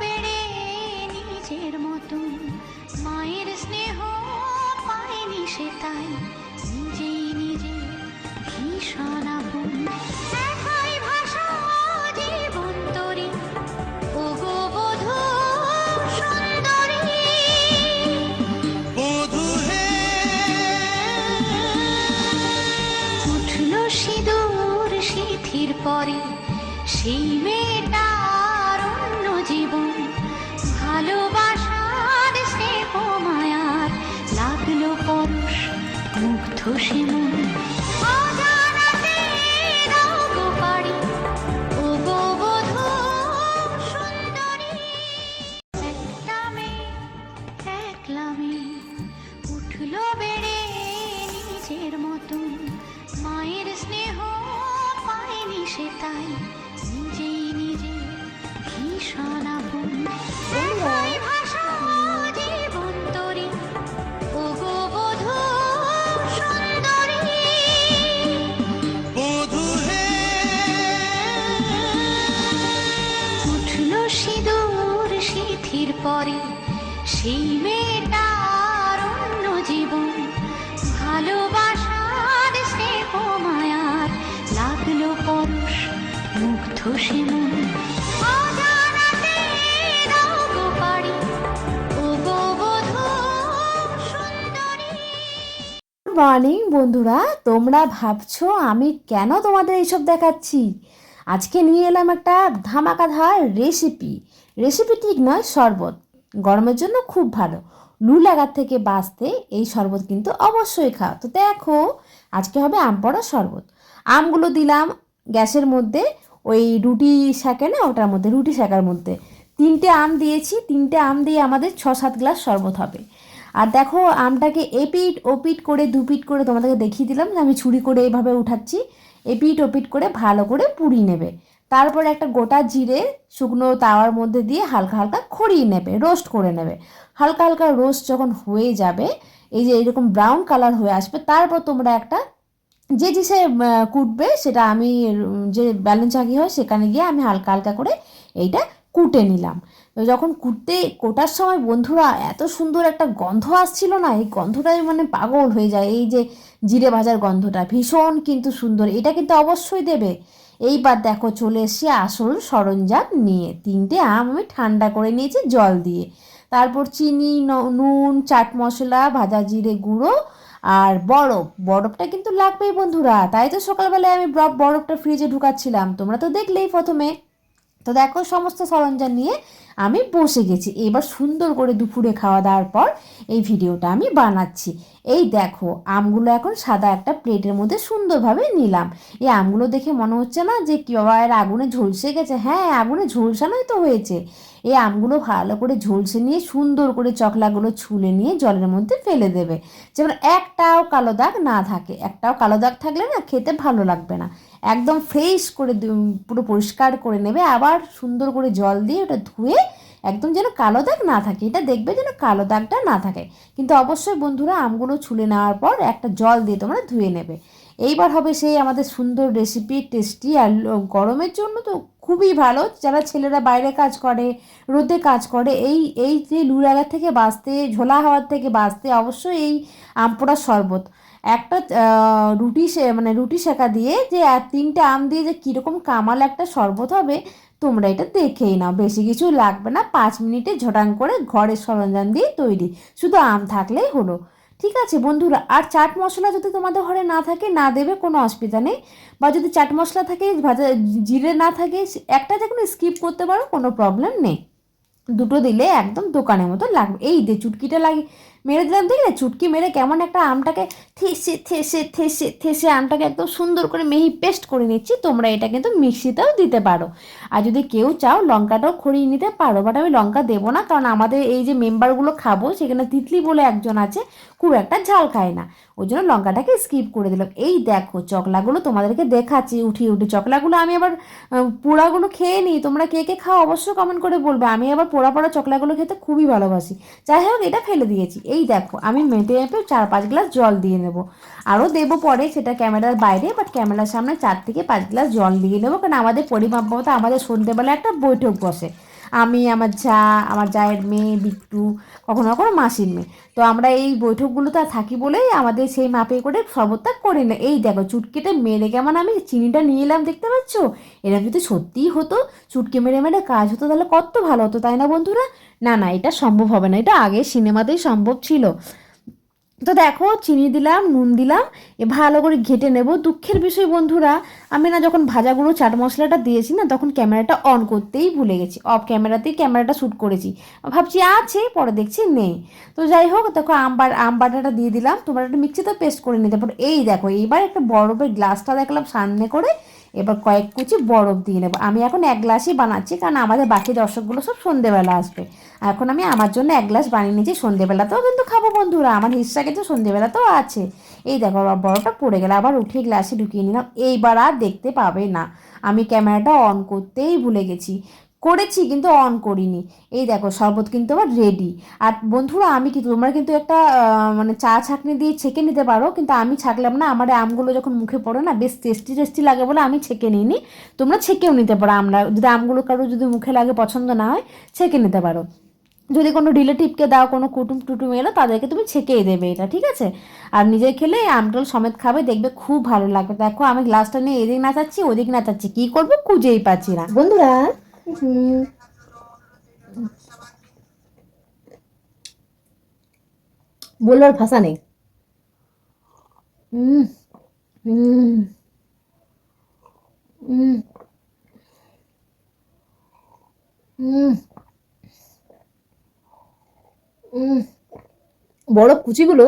বেড়ে নিজের মতন মায়ের স্নেহ পায়নি সে তাই নিজেই নিজে ভীষণ আপন সিঁদুর সিথির পরে সেই মেয়েটার উঠল বেড়ে নিজের মায়ের স্নেহ পায়নি সে তাই। নিজেই নিজে ভীষণ সিঁদুর সিথির পরে সেই মেয়েটার অন্য জীবন। ভালোবাসার স্নেহ মায়ার লাগল পরশ মুগ্ধ বধূ সুন্দরী। মর্নিং বন্ধুরা, তোমরা ভাবছ আমি কেন তোমাদের এইসব দেখাচ্ছি? আজকে নিয়ে এলাম একটা ধামাকাধার রেসিপি রেসিপি ঠিক নয়, শরবত। গরমের জন্য খুব ভালো। লু লাগার থেকে বাঁচতে এই শরবত কিন্তু অবশ্যই খাও। তো দেখো, আজকে হবে আম পড়া শরবত। আমগুলো দিলাম গ্যাসের মধ্যে, ওই রুটি শাকে না, ওটার মধ্যে, রুটি শাকার মধ্যে। তিনটে আম দিয়েছি, তিনটে আম দিয়ে আমাদের ছ সাত গ্লাস শরবত হবে। আর দেখো, আমটাকে এপিট ওপিট করে, দুপিট করে তোমাদেরকে দেখিয়ে দিলাম আমি ছুরি করে এইভাবে উঠাচ্ছি। এপিট ওপিট করে ভালো করে পুড়ি নেবে। তারপরে একটা গোটা জিরে শুকনো তাওয়ার মধ্যে দিয়ে হালকা হালকা খড়িয়ে নেবে, রোস্ট করে নেবে। হালকা হালকা রোস্ট যখন হয়ে যাবে, এই যে এরকম ব্রাউন কালার হয়ে আসবে, তারপর তোমরা একটা যে জিসে কুটবে সেটা আমি, যে ব্যালুন চাকি হয় সেখানে গিয়ে আমি হালকা হালকা করে এইটা কুটে নিলাম। যখন কুটতে, কোটার সময় বন্ধুরা, এত সুন্দর একটা গন্ধ আসছিল না? এই গন্ধটাই মানে পাগল হয়ে যায়। এই যে জিরে ভাজার গন্ধটা ভীষণ কিন্তু সুন্দর, এটা কিন্তু অবশ্যই দেবে। এইবার দেখো চলে এসছি আসল সরঞ্জাম নিয়ে। তিনটে আম আমি ঠান্ডা করে নিয়েছি জল দিয়ে। তারপর চিনি নুন, চাট মশলা, ভাজা জিরে গুঁড়ো আর বরফ। বরফটা কিন্তু লাগবেই বন্ধুরা, তাই তো সকালবেলায় আমি বরফ- বরফটা ফ্রিজে ঢুকাচ্ছিলাম। তোমরা তো দেখলেই প্রথমে। তো দেখো সমস্ত সরঞ্জাম নিয়ে আমি বসে গেছি। এবার সুন্দর করে দুপুরে খাওয়া দাওয়ার পর এই ভিডিওটা আমি বানাচ্ছি। এই দেখো, আমগুলো এখন সাদা একটা প্লেটের মধ্যে সুন্দরভাবে নিলাম। এই আমগুলো দেখে মনে হচ্ছে না যে কি বাবা, এর আগুনে ঝলসে গেছে। হ্যাঁ আগুনে ঝলসানোই তো হয়েছে। এই আমগুলো ভালো করে ঝলসে নিয়ে সুন্দর করে চকলাগুলো ছুলে নিয়ে জলের মধ্যে ফেলে দেবে। যেমন একটাও কালো দাগ না থাকে। একটাও কালো দাগ থাকলে না খেতে ভালো লাগবে না। একদম ফ্রেশ করে পুরো পরিষ্কার করে নেবে। আবার সুন্দর করে জল দিয়ে ওটা ধুয়ে একদম যেন কালো দাগ না থাকে, এটা দেখবে যেন কালো দাগটা না থাকে। কিন্তু অবশ্যই বন্ধুরা, আমগুলো ছুলে নেওয়ার পর একটা জল দিয়ে তোমরা ধুয়ে নেবে। এইবার হবে সেই আমাদের সুন্দর রেসিপি টেস্টি আর গরমের জন্য তো খুবই ভালো। যারা ছেলেরা বাইরে কাজ করে, রোদে কাজ করে, এই এই যে লু থেকে বাঁচতে, ঝোলা হওয়ার থেকে বাঁচতে অবশ্যই এই আমপোড়ার শরবত। একটা রুটি সে মানে রুটি শেখা দিয়ে যে তিনটে আম দিয়ে যে কীরকম কামাল একটা শরবত হবে তোমরা এটা দেখেই নাও। বেশি কিছু লাগবে না। পাঁচ মিনিটে ঝটাং করে ঘরের সরঞ্জাম দিয়ে তৈরি। শুধু আম থাকলেই হলো। ঠিক আছে বন্ধুরা, আর চাট মশলা যদি তোমাদের ঘরে না থাকে, না দেবে কোনো অসুবিধা নেই। বা যদি চাট মশলা থাকে, ভাজা জিরে না থাকে একটা যে কোনো স্কিপ করতে পারো, কোনো প্রবলেম নেই। দুটো দিলে একদম দোকানের মতো লাগবে। এই দে চুটকিটা লাগে মেরে দিলাম, দেখলে চুটকি মেরে কেমন একটা আমটাকে থেসে থেসে থেসে থেসে আমটাকে একদম সুন্দর করে মেহি পেস্ট করে নিচ্ছি, তোমরা এটা কিন্তু মিক্সিতেও দিতে পারো। আর যদি কেউ চাও, লঙ্কাটাও খড়িয়ে নিতে পারো বাট আমি লঙ্কা দেবো না, কারণ আমাদের এই যে মেম্বারগুলো খাব, সেখানে তিতলি বলে একজন আছে খুব একটা ঝাল খায় না। ওই জন্য লঙ্কাটাকে স্কিপ করে দিলাম। এই দেখো, চকলাগুলো তোমাদেরকে দেখাচ্ছি, উঠিয়ে উঠে চকলাগুলো আমি আবার পোড়াগুলো খেয়ে নিই। তোমরা কে কে খাও অবশ্যই কমেন্ট করে বলবে। আমি আবার পোড়া পোড়া চকলাগুলো খেতে খুবই ভালোবাসি। যাই হোক, এটা ফেলে দিয়েছি। এই দেখো, আমি মেটে মেপে চার পাঁচ গ্লাস জল দিয়ে নেব। আরও দেবো পরে, সেটা ক্যামেরার বাইরে বাট ক্যামেরার সামনে চার থেকে পাঁচ গ্লাস জল দিয়ে নেব। কারণ আমাদের পরিমাপ মতো আমাদের সন্ধ্যেবেলা একটা বৈঠক বসে। আমি, আমার যা, আমার জায়ের মেয়ে, বিট্টু, কখনো কখনো মাসির মেয়ে। তো আমরা এই বৈঠকগুলোতে থাকি বলেই আমাদের সেই মাপে করে শরবতটা করি না। এই দেখো, চুটকিটা মেরে কেমন আমি চিনিটা নিয়ে এলাম, দেখতে পাচ্ছ? এরা যদি সত্যিই হতো, চুটকে মেরে মেরে কাজ হতো, তাহলে কত ভালো হতো, তাই না বন্ধুরা? না না, এটা সম্ভব হবে না। এটা আগে সিনেমাতেই সম্ভব ছিল। তো দেখো, চিনি দিলাম, নুন দিলাম, এ ভালো করে ঘেটে নেব। দুঃখের বিষয় বন্ধুরা, আমি না যখন ভাজা গুঁড়ো চাট মশলাটা দিয়েছি না, তখন ক্যামেরাটা অন করতেই ভুলে গেছি। অফ ক্যামেরাতেই ক্যামেরাটা শ্যুট করেছি। ভাবছি আছে, পরে দেখছি নেই। তো যাই হোক, দেখো আম বা- আম বাটাটা দিয়ে দিলাম। তোমরা একটু মিক্সিতে পেস্ট করে নিতে পারো। এই দেখো, এইবার একটা বরফের গ্লাসটা দেখলাম সামনে করে। এবার কয়েক কুচি বরফ দিয়ে নেব। আমি এখন এক গ্লাসই বানাচ্ছি, কারণ আমাদের বাকি দর্শকগুলো সব সন্ধেবেলা আসবে। এখন আমি আমার জন্য এক গ্লাস বানিয়ে নিয়েছি, সন্ধেবেলাতেও কিন্তু খাব বন্ধুরা, আমার হিসা কিন্তু সন্ধেবেলাতেও আছে। এই দেখো, আবার বরফটা পড়ে গেল, আবার উঠে গ্লাসে ঢুকিয়ে নিলাম, এইবার আর দেখতে পাবে না। আমি ক্যামেরাটা অন করতেই ভুলে গেছি। করেছি কিন্তু অন করিনি। এই দেখো, শরবত কিন্তু আমার রেডি আর বন্ধুরা, আমি কি তোমরা কিন্তু একটা মানে চা ছাঁকনি দিয়ে ছেঁকে নিতে পারো, কিন্তু আমি ছাঁকলাম না। আমার আমগুলো যখন মুখে পড়ে না, বেশ টেস্টি টেস্টি লাগে বলে আমি ছেঁকে নিইনি। তোমরা ছেঁকেও নিতে পারো আমরা। যদি আমগুলো কারও যদি মুখে লাগে, পছন্দ না হয়, ছেঁকে নিতে পারো। যদি কোনো রিলেটিভকে দাও, কোনো কুটুম টুটুম এলো, তাদেরকে তুমি ছেঁকেই দেবে এটা, ঠিক আছে? আর নিজে খেলে আমটল সমেত খাবে, দেখবে খুব ভালো লাগবে। দেখো, আমি গ্লাসটা নিয়ে এদিক নাচাচ্ছি, ওদিক নাচাচ্ছি। কী করব? খুঁজেই পাচ্ছি না। বন্ধুরা বলবার ভাষা নেই। হুম। হুম। হুম। হুম। বড় কুচিগুলো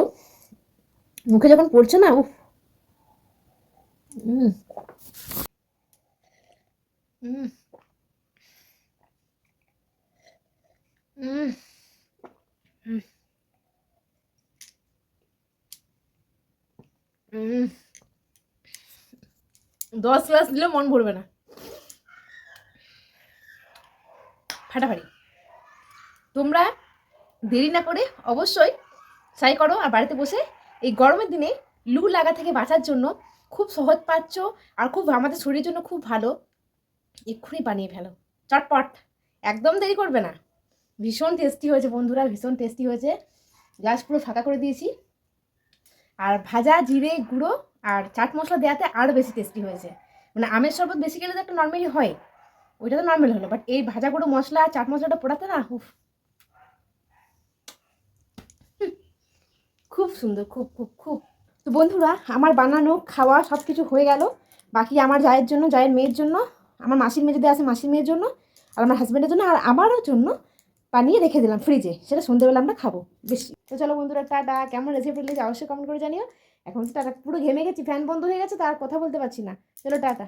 মুখে যখন পড়ছে না, উফ। উম। উম। দশ গ্লাস দিলেও মন ভরবে না। ফাটাফাটি। তোমরা দেরি না করে অবশ্যই ট্রাই করো আর বাড়িতে বসে এই গরমের দিনে লু লাগা থেকে বাঁচার জন্য খুব সহজ পাচ্ছ আর খুব আমাদের শরীরের জন্য খুব ভালো। এক্ষুনি বানিয়ে ফেলো। চটপট। একদম দেরি করবে না। ভীষণ টেস্টি হয়েছে বন্ধুরা, ভীষণ টেস্টি হয়েছে। গ্যাস পুরো ফাঁকা করে দিয়েছি। আর ভাজা জিরে গুঁড়ো আর চাট মশলা দেওয়াতে আরও বেশি টেস্টি হয়েছে। মানে আমের শরবত বেশি গেলে তো একটা নর্মালি হয়। ওইটা তো নর্মাল হলো বাট এই ভাজা গুঁড়ো মশলা, চাট মশলাটা পোড়াতে না, উফ। খুব সুন্দর, খুব খুব খুব। তো বন্ধুরা, আমার বানানো, খাওয়া সব কিছু হয়ে গেল। বাকি আমার জায়ের জন্য, জায়ের মেয়ের জন্য, আমার মাসির মেয়ে যদি আসে মাসির মেয়ের জন্য, আর আমার হাজব্যান্ডের জন্য, আর আমারও জন্য বানিয়ে রেখে দিলাম ফ্রিজে সেটা সন্ধ্যেবেলা আমরা খাব। বেশি। তো চলো বন্ধুরা, টাটা। কেমন রেসিপি লেগেছে অবশ্যই কমেন্ট করে জানিও। এখন তো টাটা। পুরো ঘেমে গেছি ফ্যান বন্ধ হয়ে গেছে তার কথা বলতে পারছি না। চলো, টাটা।